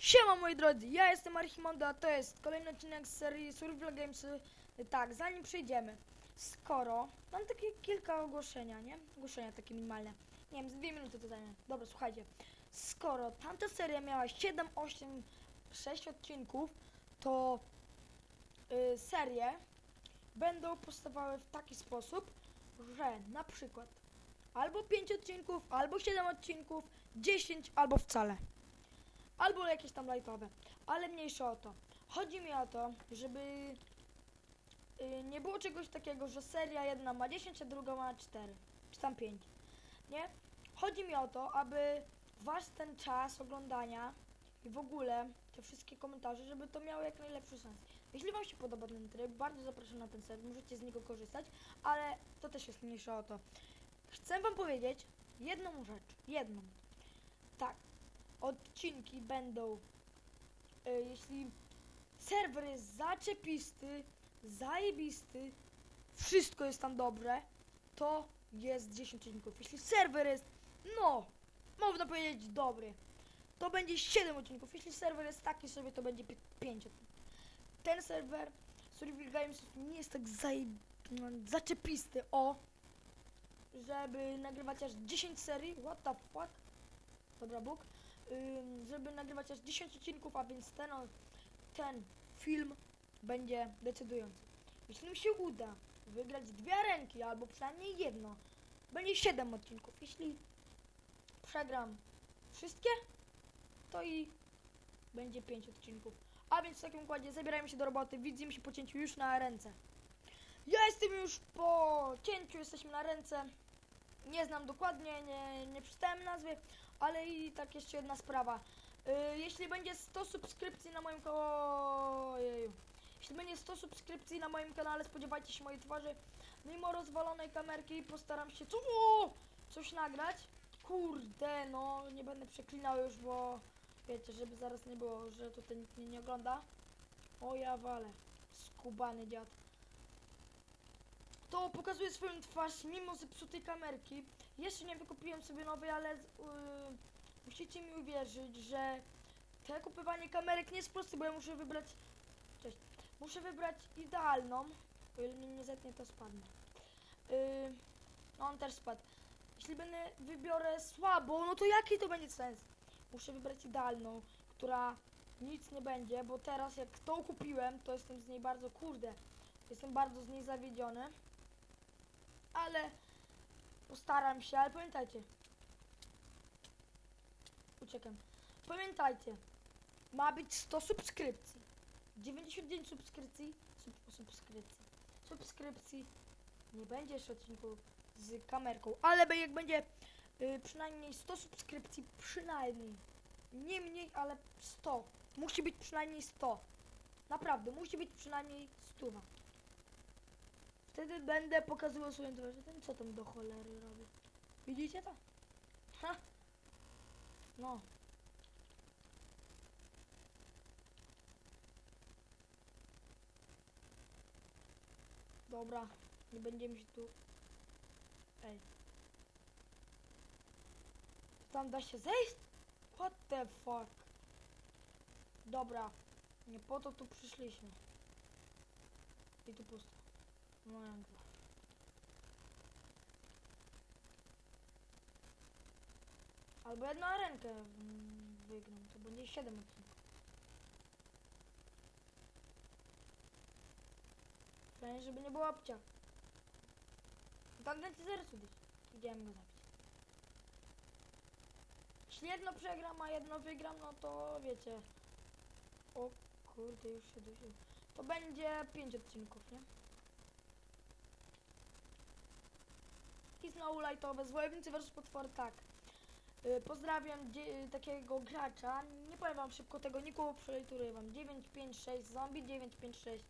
Siema moi drodzy, ja jestem Archimonda, a to jest kolejny odcinek z serii Survival Games. Tak, zanim przejdziemy, skoro mam takie kilka ogłoszenia, nie? Ogłoszenia takie minimalne. Nie wiem, z dwie minuty to zajmie. Dobra, słuchajcie. Skoro tamta seria miała 7, 8, 6 odcinków, to y, serie będą powstawały w taki sposób, że na przykład albo 5 odcinków, albo 7 odcinków, 10 albo wcale albo jakieś tam lightowe, ale mniejsze o to. Chodzi mi o to, żeby y, nie było czegoś takiego, że seria jedna ma 10, a druga ma 4, czy tam 5. Nie? Chodzi mi o to, aby wasz ten czas oglądania i w ogóle te wszystkie komentarze, żeby to miało jak najlepszy sens. Jeśli wam się podoba ten tryb, bardzo zapraszam na ten serwer, możecie z niego korzystać, ale to też jest mniejsze o to. Chcę wam powiedzieć jedną rzecz, jedną. Tak, odcinki będą, e, jeśli serwer jest zaczepisty, zajebisty, wszystko jest tam dobre, to jest 10 odcinków. Jeśli serwer jest, no, można powiedzieć dobry, to będzie 7 odcinków. Jeśli serwer jest taki sobie, to będzie 5 odcinków. Ten serwer Survival Games nie jest tak zaj... no, zaczepisty, o, żeby nagrywać aż 10 serii, what the fuck, dobra Bóg, żeby nagrywać aż 10 odcinków, a więc ten, ten film będzie decydujący. Jeśli mi się uda wygrać dwie ręki, albo przynajmniej jedno, będzie 7 odcinków. Jeśli przegram wszystkie, to i będzie 5 odcinków. A więc w takim układzie zabierajmy się do roboty, widzimy się po cięciu już na ręce. Ja jestem już po cięciu, jesteśmy na ręce. Nie znam dokładnie, nie, nie przeczytałem nazwy, ale i tak jeszcze jedna sprawa. Y, jeśli będzie 100 subskrypcji na moim kanale. Jeśli będzie 100 subskrypcji na moim kanale, spodziewajcie się mojej twarzy. Mimo rozwalonej kamerki postaram się co, coś nagrać. Kurde, no nie będę przeklinał już, bo wiecie, żeby zaraz nie było, że tutaj nikt mnie nie ogląda. O ja walę, skubany dziad. To pokazuje swoją twarz mimo zepsutej kamerki. Jeszcze nie wykupiłem sobie nowej, ale yy, musicie mi uwierzyć, że te kupywanie kamerek nie jest proste, bo ja muszę wybrać. Cześć. Muszę wybrać idealną. O ile mnie nie zetnie, to spadnę. Yy, no on też spadł. Jeśli będę wybiorę słabą, no to jaki to będzie sens? Muszę wybrać idealną, która nic nie będzie, bo teraz jak tą kupiłem, to jestem z niej bardzo kurde. Jestem bardzo z niej zawiedziony. Ale Postaram się, ale pamiętajcie. Uciekam. Pamiętajcie. Ma być 100 subskrypcji. 99 subskrypcji. Sub, subskrypcji. Subskrypcji. Nie będzie jeszcze odcinku z kamerką, ale jak będzie y, przynajmniej 100 subskrypcji, przynajmniej. Nie mniej, ale 100. Musi być przynajmniej 100. Naprawdę, musi być przynajmniej 100. Wtedy będę pokazywał swoją twarz. Ten co tam do cholery robi? Widzicie to? Ha! No. Dobra, nie będziemy się tu... Ej. Tam da się zejść? What the fuck? Dobra, nie po to tu przyszliśmy. I tu pusto. No jakby. Albo jedną rękę wygram, to będzie 7 odcinków. Fajnie, żeby nie było obcia. Tam będzie zaraz ubić. Idziemy go zabić. Jeśli jedno przegram, a jedno wygram, no to wiecie. O kurde, już się dusił. To będzie 5 odcinków, nie? I znowu lightowe z Wojownicy vs Potwory, tak. Y, pozdrawiam y, takiego gracza. Nie powiem wam szybko tego niku, przelejtuję wam 956 zombie 956.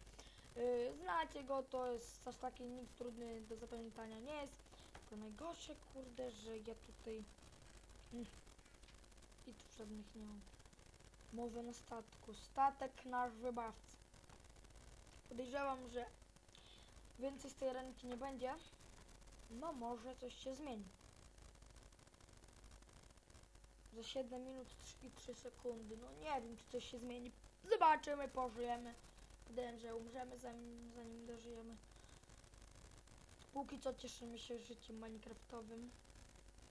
Y, znacie go, to jest aż taki nick trudny do zapamiętania nie jest. Tylko najgorsze kurde, że ja tutaj mm, i tu żadnych nie mam. Mowy na statku. Statek nasz wybawca. Podejrzewam, że więcej z tej ręki nie będzie. No może coś się zmieni. Za 7 minut i 3 sekundy. No nie wiem, czy coś się zmieni. Zobaczymy, pożyjemy. Wydaje że umrzemy zanim, zanim dożyjemy. Póki co cieszymy się życiem minecraftowym.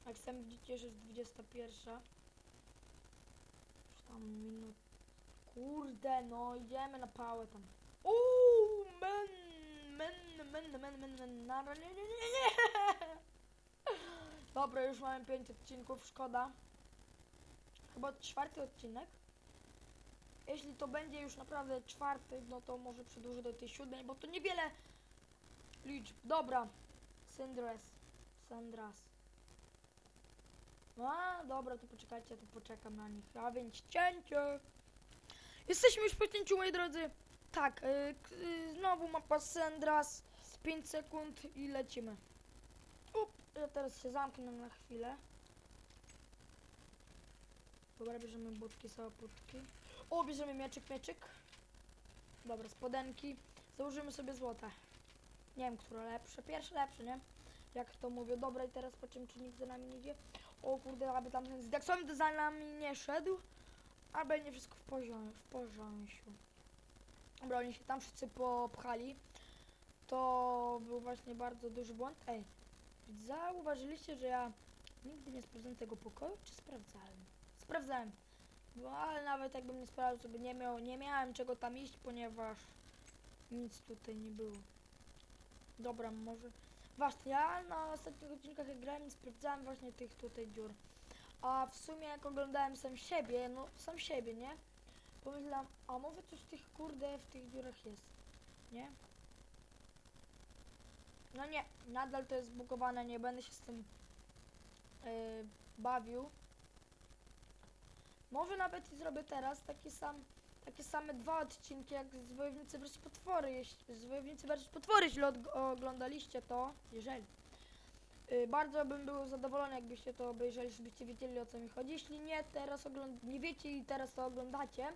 Jak sami widzicie, że jest 21. Już tam minut. Kurde, no idziemy na pałę tam. Uuu, men, men, men, men, men, men, nara, nie, nie, nie, nie. Dobra, już mamy 5 odcinków, szkoda. Chyba czwarty odcinek. Jeśli to będzie już naprawdę czwarty, no to może przedłużę do tej siódmej, bo to niewiele liczb. Dobra. Syndres. Sandras. A, dobra, to poczekajcie, to poczekam na nich. A więc cięcie. Jesteśmy już po cięciu, moi drodzy. Tak, y, k- y, znowu mapa Sandras. 5 sekund i lecimy. Ja teraz się zamknę na chwilę. Dobra, bierzemy budki, sałaputki. O, bierzemy mieczyk, mieczyk. Dobra, spodenki. Założymy sobie złote. Nie wiem, które lepsze. Pierwsze lepsze, nie? Jak to mówię. Dobra, i teraz po czym czy nikt za nami nie idzie. O kurde, aby tam ten zdeksowy za nami nie szedł. A będzie wszystko w poziomie, w porządku. Dobra, oni się tam wszyscy popchali. To był właśnie bardzo duży błąd. Ej, zauważyliście, że ja nigdy nie sprawdzałem tego pokoju, czy sprawdzałem? Sprawdzałem. No ale nawet jakbym nie sprawdzał, to nie miał, nie miałem czego tam iść, ponieważ nic tutaj nie było. Dobra, może... Właśnie, ja na ostatnich odcinkach jak grałem, sprawdzałem właśnie tych tutaj dziur. A w sumie jak oglądałem sam siebie, no sam siebie, nie? Pomyślałem, a może coś tych kurde w tych dziurach jest, nie? No nie, nadal to jest zbugowane, nie będę się z tym yy, bawił. Może nawet i zrobię teraz taki sam, takie same dwa odcinki jak z Wojownicy vs Potwory. Jeśli, z Wojownicy vs Potwory, od, oglądaliście to, jeżeli. Yy, bardzo bym był zadowolony, jakbyście to obejrzeli, żebyście wiedzieli o co mi chodzi. Jeśli nie, teraz ogląd nie wiecie i teraz to oglądacie,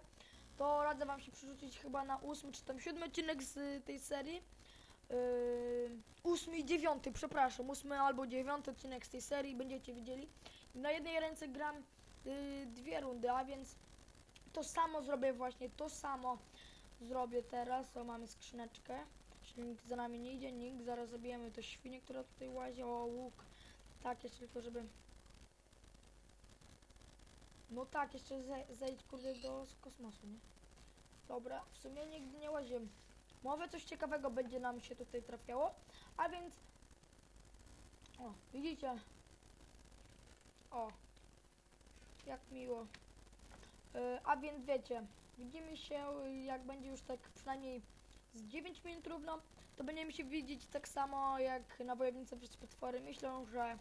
to radzę wam się przerzucić chyba na ósmy czy tam siódmy odcinek z tej serii. Yy, ósmy i dziewiąty, przepraszam, ósmy albo dziewiąty odcinek z tej serii, będziecie widzieli. Na jednej ręce gram y, dwie rundy, a więc to samo zrobię właśnie, to samo zrobię teraz. O, mamy skrzyneczkę. Czyli nikt za nami nie idzie, nikt. Zaraz zabijemy to świnię, która tutaj łazi. O, łuk. Tak, jeszcze tylko, żeby... No tak, jeszcze ze zejdź kurde do kosmosu, nie? Dobra, w sumie nigdy nie łaziłem. Może coś ciekawego będzie nam się tutaj trafiało, a więc... O, widzicie? O, jak miło. Yy, a więc wiecie, widzimy się jak będzie już tak przynajmniej z 9 minut równo, to będziemy się widzieć tak samo jak na Wojownicy przez Potwory. Myślę, że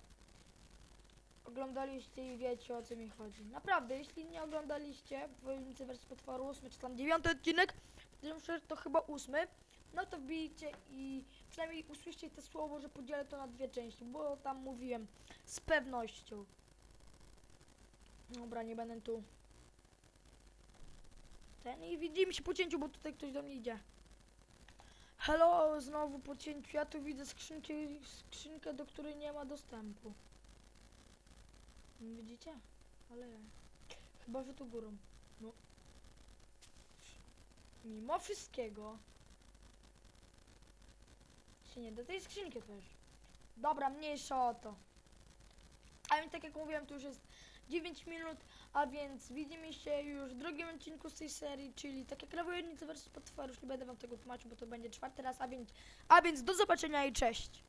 oglądaliście i wiecie o co mi chodzi. Naprawdę, jeśli nie oglądaliście Wojownicy vs Potwory 8 czy tam 9 odcinek, że to chyba 8, no to wbijcie i przynajmniej usłyszcie te słowo, że podzielę to na dwie części, bo tam mówiłem z pewnością. Dobra, nie będę tu. Ten i widzimy się po cięciu, bo tutaj ktoś do mnie idzie. Hello, znowu po cięciu. Ja tu widzę skrzynki, skrzynkę, do której nie ma dostępu. Widzicie? Ale chyba, że tu górą. No. Mimo wszystkiego się nie da tej skrzynki też. Dobra, mniejsza o to. A więc tak jak mówiłem, to już jest 9 minut, a więc widzimy się już w drugim odcinku z tej serii, czyli tak jak na Wojownicy vs Potwory, już nie będę wam tego tłumaczył, bo to będzie czwarty raz, a więc, a więc do zobaczenia i cześć!